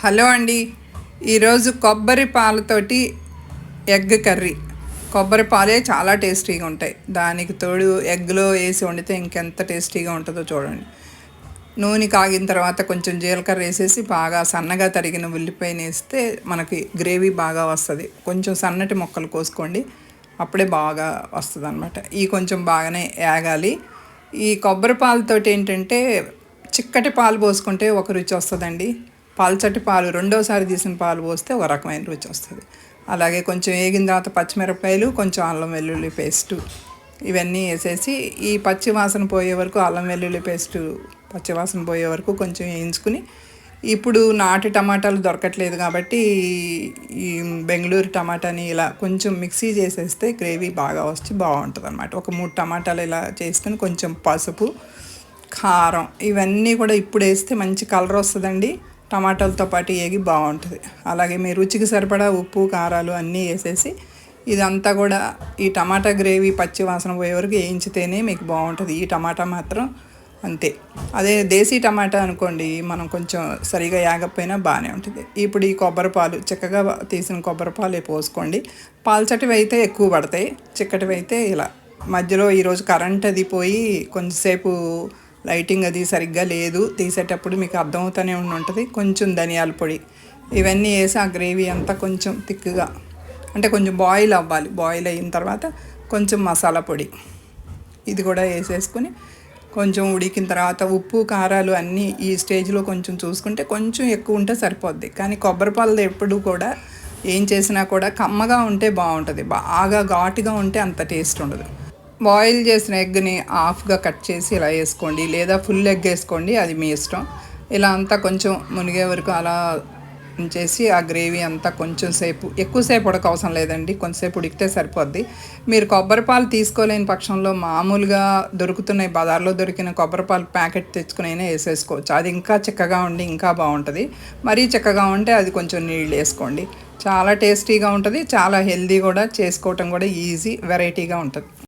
Hello అండి. ఈరోజు కొబ్బరి పాలతోటి ఎగ్ కర్రీ. కొబ్బరి పాలే చాలా టేస్టీగా ఉంటాయి. దానికి తోడు ఎగ్లో వేసి వండితే ఇంకెంత టేస్టీగా ఉంటుందో చూడండి. నూనె కాగిన తర్వాత కొంచెం జీలకర్ర వేసేసి బాగా సన్నగా తరిగిన ఉల్లిపాయని వేస్తే మనకి గ్రేవీ బాగా వస్తుంది. కొంచెం సన్నటి ముక్కలు కోసుకోండి. అప్పుడే బాగా వస్తుంది అనమాట ఈ కొంచెం బాగానే ఏగాలి. ఈ కొబ్బరి పాలతోటి ఏంటంటే చిక్కటి పాలు పోసుకుంటే ఒక రుచి వస్తుందండి. పల్చటి పాలు రెండోసారి తీసిన పాలు పోస్తే ఒక రకమైన రుచి వస్తుంది. అలాగే కొంచెం వేగిన తర్వాత పచ్చిమిరపకాయలు కొంచెం అల్లం వెల్లుల్లి పేస్టు ఇవన్నీ వేసేసి ఈ పచ్చి వాసన పోయే వరకు అల్లం వెల్లుల్లి పేస్టు పచ్చి వాసన పోయే వరకు కొంచెం వేయించుకుని ఇప్పుడు నాటి టమాటాలు దొరకట్లేదు కాబట్టి ఈ బెంగళూరు టమాటాని ఇలా కొంచెం మిక్సీ చేసేస్తే గ్రేవీ బాగా వచ్చి బాగుంటుంది అనమాట ఒక మూడు టమాటాలు ఇలా చేసుకుని కొంచెం పసుపు కారం ఇవన్నీ కూడా ఇప్పుడు వేస్తే మంచి కలర్ వస్తుందండి. టమాటాలతో పాటు వేగి బాగుంటుంది. అలాగే మీ రుచికి సరిపడా ఉప్పు కారాలు అన్నీ వేసేసి ఇదంతా కూడా ఈ టమాటా గ్రేవీ పచ్చి వాసన పోయే వరకు వేయించితేనే మీకు బాగుంటుంది. ఈ టమాటా మాత్రం అంతే. అదే దేశీ టమాటా అనుకోండి మనం కొంచెం సరిగా యాగకపోయినా బాగానే ఉంటుంది. ఇప్పుడు ఈ కొబ్బరి పాలు చిక్కగా తీసిన కొబ్బరి పాలు పోసుకోండి. పాల్చటివి అయితే ఎక్కువ పడతాయి. చిక్కటివి అయితే ఇలా. మధ్యలో ఈరోజు కరెంట్ అది పోయి కొంచెంసేపు లైటింగ్ అది సరిగ్గా లేదు తీసేటప్పుడు మీకు అర్థమవుతూనే ఉండి ఉంటుంది కొంచెం ధనియాల పొడి. ఇవన్నీ వేసి ఆ గ్రేవీ అంతా కొంచెం థిక్గా అంటే కొంచెం బాయిల్ అవ్వాలి. బాయిల్ అయిన తర్వాత కొంచెం మసాలా పొడి. ఇది కూడా వేసేసుకుని కొంచెం ఉడికిన తర్వాత ఉప్పు కారాలు అన్నీ ఈ స్టేజ్లో కొంచెం చూసుకుంటే కొంచెం ఎక్కువ ఉంటే సరిపోద్ది. కానీ కొబ్బరి పాలది ఎప్పుడు కూడా ఏం చేసినా కూడా కమ్మగా ఉంటే బాగుంటుంది. బాగా ఘాటుగా ఉంటే అంత టేస్ట్ ఉండదు. బాయిల్ చేసిన ఎగ్ని హాఫ్గా కట్ చేసి ఇలా వేసుకోండి. లేదా ఫుల్ ఎగ్ వేసుకోండి అది మీ ఇష్టం. ఇలా అంతా కొంచెం మునిగే వరకు అలా చేసి ఆ గ్రేవీ అంతా కొంచెం సేపు ఎక్కువసేపు ఉడక అవసరం లేదండి. కొంచెంసేపు ఉడికితే సరిపోద్ది. మీరు కొబ్బరి పాలు తీసుకోలేని పక్షంలో మామూలుగా దొరుకుతున్నాయి బజార్లో దొరికిన కొబ్బరి పాలు ప్యాకెట్ తెచ్చుకునైనా వేసేసుకోవచ్చు. అది ఇంకా చిక్కగా ఉండి ఇంకా బాగుంటుంది. మరీ చిక్కగా ఉంటే అది కొంచెం నీళ్ళు వేసుకోండి. చాలా టేస్టీగా ఉంటుంది చాలా హెల్దీ కూడా చేసుకోవటం కూడా ఈజీ వెరైటీగా ఉంటుంది.